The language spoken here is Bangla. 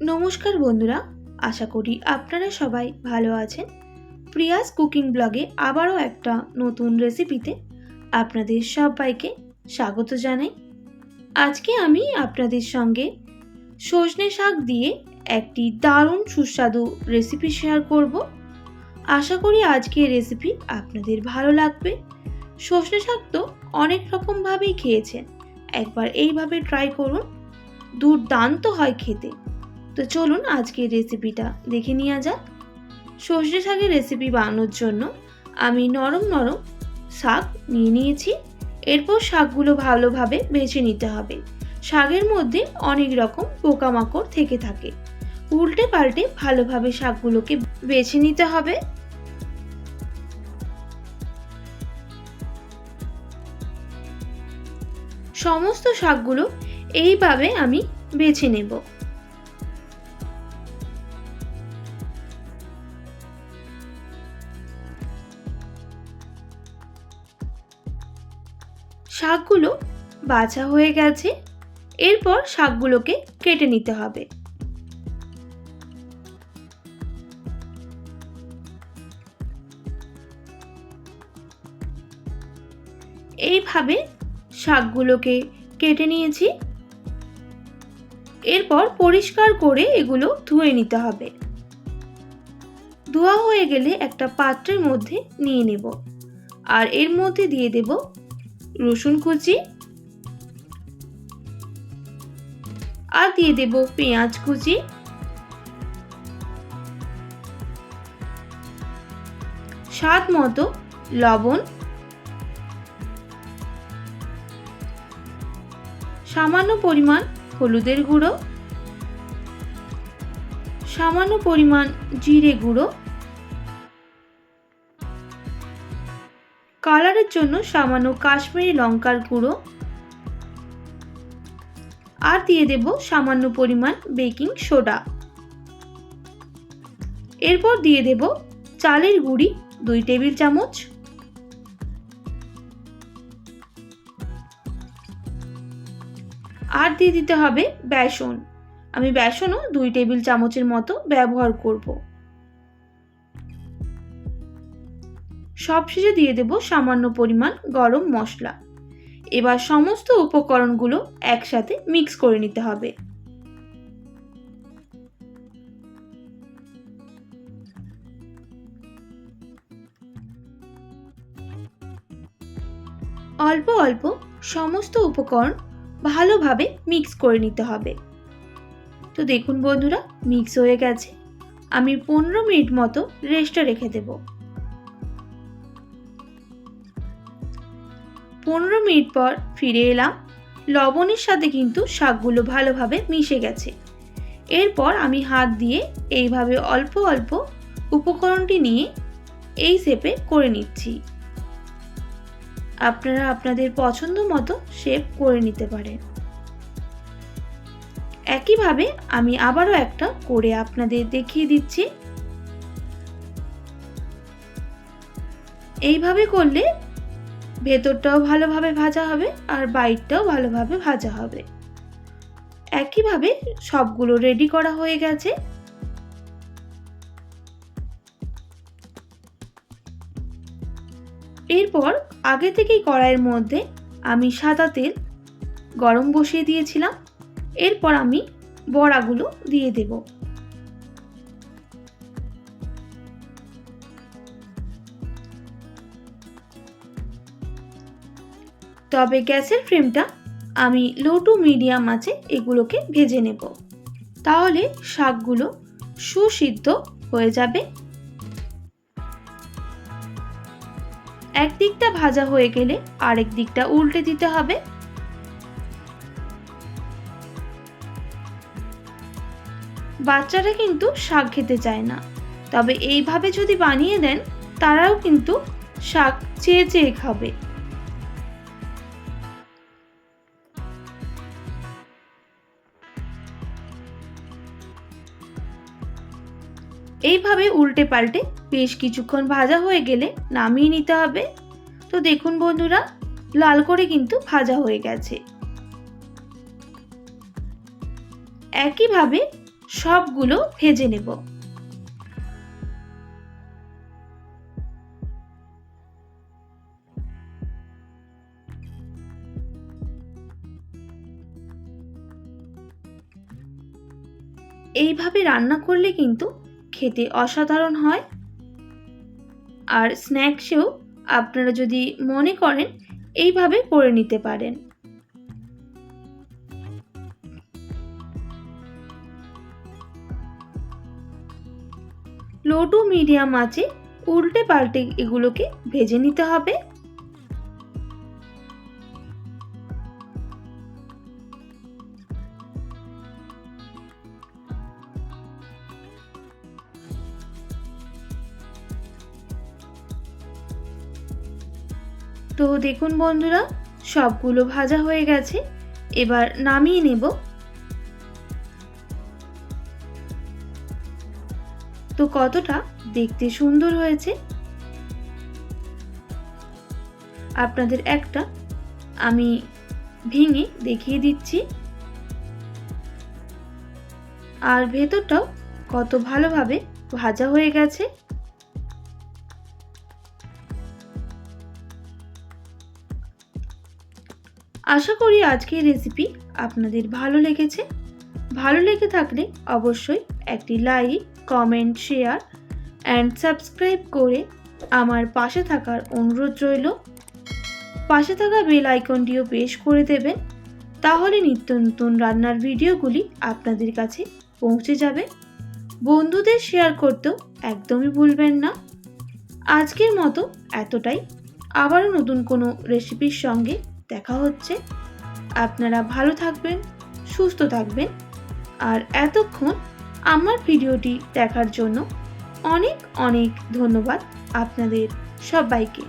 নমস্কার বন্ধুরা, আশা করি আপনারা সবাই ভালো আছেন। প্রিয়াস কুকিং ব্লগে আবারও একটা নতুন রেসিপিতে আপনাদের সবাইকে স্বাগত জানাই। আজকে আমি আপনাদের সঙ্গে সজনে শাক দিয়ে একটি দারুণ সুস্বাদু রেসিপি শেয়ার করব। আশা করি আজকের রেসিপি আপনাদের ভালো লাগবে। সজনে শাক তো অনেক রকমভাবেই খেয়েছেন, একবার এইভাবে ট্রাই করুন। দুর্দান্ত হয় খেতে। তো চলুন আজকের রেসিপিটা দেখে নেওয়া যাক। সর্ষে শাকের রেসিপি বানানোর জন্য আমি নরম নরম শাক নিয়ে নিয়েছি। এরপর শাকগুলো ভালোভাবে বেছে নিতে হবে। শাকের মধ্যে অনেক রকম পোকামাকড় থেকে থাকে। উল্টে পাল্টে ভালোভাবে শাকগুলোকে বেছে নিতে হবে। সমস্ত শাকগুলো এইভাবে আমি বেছে নেব। শাকগুলো বাছা হয়ে গেছে। এরপর শাকগুলোকে কেটে নিতে হবে। এইভাবে শাকগুলোকে কেটে নিয়েছি। এরপর পরিষ্কার করে এগুলো ধুয়ে নিতে হবে। ধোয়া হয়ে গেলে একটা পাত্রের মধ্যে নিয়ে নেব। আর এর মধ্যে দিয়ে দেব রসুন কুচি। আর দিয়ে দেব পেঁয়াজ কুচি। স্বাদ মতো লবণ। সামান্য পরিমাণ হলুদের গুঁড়ো। সামান্য পরিমাণ জিরে গুঁড়ো। কালারের জন্য সামান্য কাশ্মীরি লঙ্কার গুঁড়ো। আর দিয়ে দেব সামান্য পরিমাণ বেকিং সোডা। এরপর দিয়ে দেব চালের গুঁড়ি দুই টেবিল চামচ। আর দিয়ে দিতে হবে বেসন। আমি বেসনও দুই টেবিল চামচের মতো ব্যবহার করব। সবশেষে দিয়ে দেব সামান্য পরিমাণ গরম মশলা। এবার সমস্ত উপকরণগুলো একসাথে মিক্স করে নিতে হবে। অল্প অল্প সমস্ত উপকরণ ভালোভাবে মিক্স করে নিতে হবে। তো দেখুন বন্ধুরা, মিক্স হয়ে গেছে। আমি পনেরো মিনিট মতো রেস্টে রেখে দেব। পনেরো মিনিট পর ফিরে এলাম। লবণের সাথে কিন্তু শাকগুলো ভালোভাবে মিশে গেছে। এরপর আমি হাত দিয়ে এইভাবে অল্প অল্প উপকরণটি নিয়ে এই শেপে করে নিচ্ছি। আপনারা আপনাদের পছন্দ মতো শেপ করে নিতে পারেন। একইভাবে আমি আবারও একটা করে আপনাদের দেখিয়ে দিচ্ছি। এইভাবে করলে ভেতরটাও ভালোভাবে ভাজা হবে আর বাইরটাও ভালোভাবে ভাজা হবে। একইভাবে সবগুলো রেডি করা হয়ে গেছে। এরপর আগে থেকেই কড়াইয়ের মধ্যে আমি সাদা তেল গরম বসিয়ে দিয়েছিলাম। এরপর আমি বড়াগুলো দিয়ে দেব। তবে গ্যাসের ফ্লেমটা আমি লো টু মিডিয়াম আছে এগুলোকে ভেজে নেব। তাহলে শাকগুলো সুসিদ্ধ হয়ে যাবে। এক দিকটা ভাজা হয়ে গেলে আরেক দিকটা উল্টে দিতে হবে। বাচ্চারা কিন্তু শাক খেতে চায় না। তবে এইভাবে যদি বানিয়ে দেন, তারাও কিন্তু শাক চেয়ে চেয়ে খাবে। এইভাবে উল্টে পাল্টে বেশ কিছুক্ষণ ভাজা হয়ে গেলে নামিয়ে নিতে হবে। তো দেখুন বন্ধুরা, লাল করে কিন্তু ভাজা হয়ে গেছে। একইভাবে সবগুলো ভেজে নেব। এইভাবে রান্না করলে কিন্তু খেতে অসাধারণ হয়। আর স্ন্যাক্সেও আপনারা যদি মনে করেন, এইভাবে করে নিতে পারেন। লো টু মিডিয়াম আছে উল্টে পাল্টে এগুলোকে ভেজে নিতে হবে। তো দেখুন বন্ধুরা, সবগুলো ভাজা হয়ে গেছে। এবার নামিয়ে নেব। তো কতটা? দেখতে সুন্দর হয়েছে। আপনাদের একটা আমি ভেঙে দেখিয়ে দিচ্ছি। আর ভেতরটাও কত ভালোভাবে ভাজা হয়ে গেছে। আশা করি আজকের রেসিপি আপনাদের ভালো লেগেছে। ভালো লেগে থাকলে অবশ্যই একটি like comment share and subscribe করে আমার পাশে থাকার অনুরোধ রইল। পাশে থাকা বেল আইকনটিও পেশ করে দেবেন। তাহলে নিত্য নতুন রান্নার ভিডিওগুলি আপনাদের কাছে পৌঁছে যাবে। বন্ধুদের শেয়ার করতেও একদমই ভুলবেন না। আজকের মতো এতটাই। আবারও নতুন কোনো রেসিপির সঙ্গে দেখা হচ্ছে। আপনারা ভালো থাকবেন, সুস্থ থাকবেন। আর এতক্ষণ আমার ভিডিওটি দেখার জন্য অনেক অনেক ধন্যবাদ আপনাদের সবাইকে।